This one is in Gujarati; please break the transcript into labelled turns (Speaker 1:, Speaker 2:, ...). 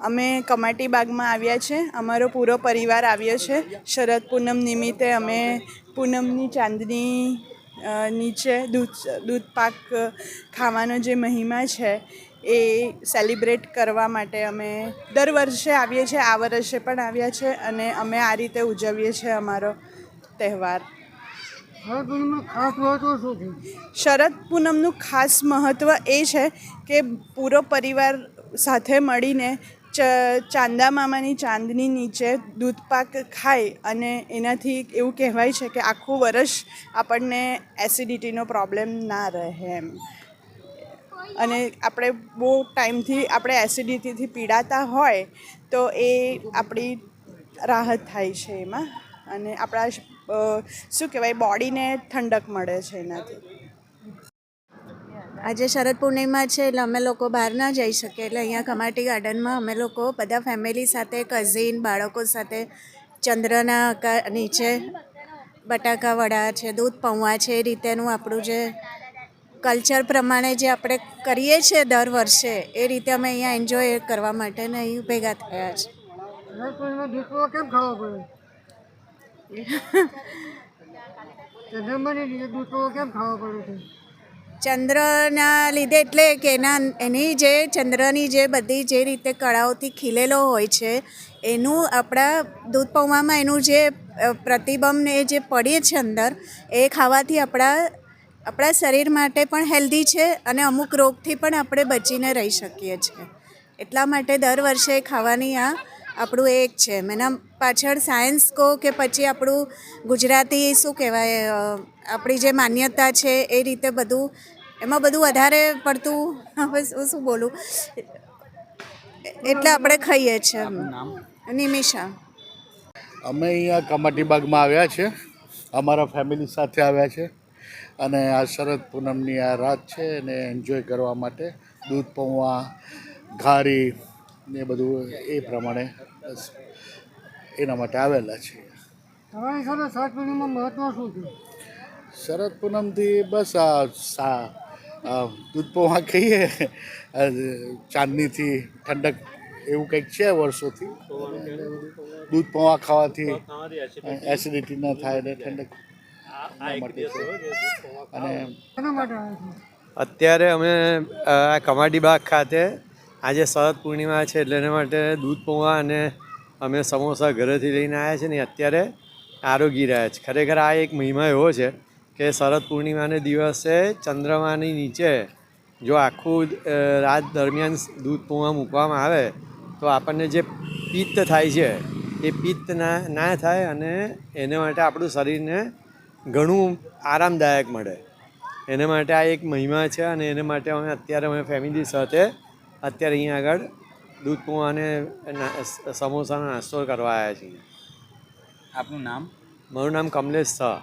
Speaker 1: અમે કમાટી બાગમાં આવ્યા છે. અમારો પૂરો પરિવાર આવ્યો છે. શરદ પૂનમ નિમિત્તે અમે પૂનમની ચાંદની નીચે દૂધ દૂધ પાક ખાવાનો જે મહિમા છે એ સેલિબ્રેટ કરવા માટે અમે દર વર્ષે આવીએ છીએ આ વર્ષે પણ આવ્યા છે અને અમે આ રીતે ઉજવીએ છીએ અમારો તહેવાર.
Speaker 2: શરદ પૂનમનું ખાસ
Speaker 1: મહત્ત્વ એ છે કે પૂરો પરિવાર સાથે મળીને ચાંદા મામાની ચાંદની નીચે દૂધપાક ખાય અને એનાથી એવું કહેવાય છે કે આખું વર્ષ આપણને એસિડિટીનો પ્રોબ્લેમ ના રહે એમ. અને આપણે બહુ ટાઈમથી આપણે એસિડિટીથી પીડાતા હોય તો એ આપણી રાહત થાય છે એમાં. અને આપણા શું કહેવાય બોડીને ઠંડક મળે છે એનાથી.
Speaker 3: આજે શરદ પૂર્ણિમા છે એટલે અમે લોકો બહાર ના જઈ શકીએ. એટલે અહીંયા કમાટી ગાર્ડનમાં અમે લોકો બધા ફેમિલી સાથે કઝિન બાળકો સાથે ચંદ્રના નીચે બટાકા વડા છે, દૂધ પૌવા છે, એ રીતેનું આપણું જે કલ્ચર પ્રમાણે જે આપણે કરીએ છીએ દર વર્ષે, એ રીતે અમે અહીંયા એન્જોય કરવા માટે ને અહીં ભેગા થયા છે.
Speaker 2: કેમ ખાવા પડે
Speaker 3: ચંદ્રના લીધે એટલે કે એના એની જે ચંદ્રની જે બધી જે રીતે કળાઓથી ખીલેલો હોય છે એનું આપણા દૂધ પૌવામાં એનું જે અ, પ્રતિબંધ ને એ જે પડે છે અંદર એ ખાવાથી આપણા આપણા શરીર માટે પણ હેલ્ધી છે અને અમુક રોગથી પણ આપણે બચીને રહી શકીએ છીએ. એટલા માટે દર વર્ષે ખાવાની આ આપણું એક છે. એના પાછળ સાયન્સ કહો કે પછી આપણું ગુજરાતી શું કહેવાય આપણી જે માન્યતા છે એ રીતે બધું એમાં બધું વધારે પડતું હવે શું શું બોલું? એટલે આપણે ખાઈએ છીએ નિમિષા.
Speaker 4: અમે અહીંયા કમાટીબાગમાં આવ્યા છે. અમારા ફેમિલી સાથે આવ્યા છે. અને આ શરદ પૂનમની આ રાત છે એને એન્જોય કરવા માટે દૂધ પૌવા ઘારી ને બધું એ પ્રમાણે બસ. એના માટે આવેલા છીએ
Speaker 2: તમારી સાથે શરદ પૂનમનું મહત્વ શું છે?
Speaker 4: શરદ પૂનમથી બસ આ દૂધ પોવા કહીએ ચાંદનીથી ઠંડક એવું કંઈક છે વર્ષોથી. દૂધ પૌવા ખાવાથી એસિડિટી ન થાય ને ઠંડક. અને
Speaker 5: અત્યારે અમે કમાડી બાગ ખાતે આજે શરદ પૂર્ણિમા છે એટલે એના માટે દૂધ પૌવા અને અમે સમોસા ઘરેથી લઈને આવ્યા છે ને અત્યારે આરોગી રહ્યા છે. ખરેખર આ એક મહિમા એવો છે કે શરદ પૂર્ણિમાને દિવસે ચંદ્રમાની નીચે જો આખું રાત દરમિયાન દૂધ પૌવા મૂકવામાં આવે, તો આપણને જે પિત્ત થાય છે, એ પિત્ત ના ના થાય અને એને માટે આપણું શરીરને ઘણું આરામદાયક મળે. એને માટે આ એક મહિમા છે અને એને માટે અમે અત્યારે અમે ફેમિલી સાથે અત્યારે અહીંયા આગળ દૂધ પૌવા અને સમોસાનો નાસ્તો કરવા આવ્યા છીએ.
Speaker 6: આપનું નામ?
Speaker 5: મારું નામ કમલેશ શાહ.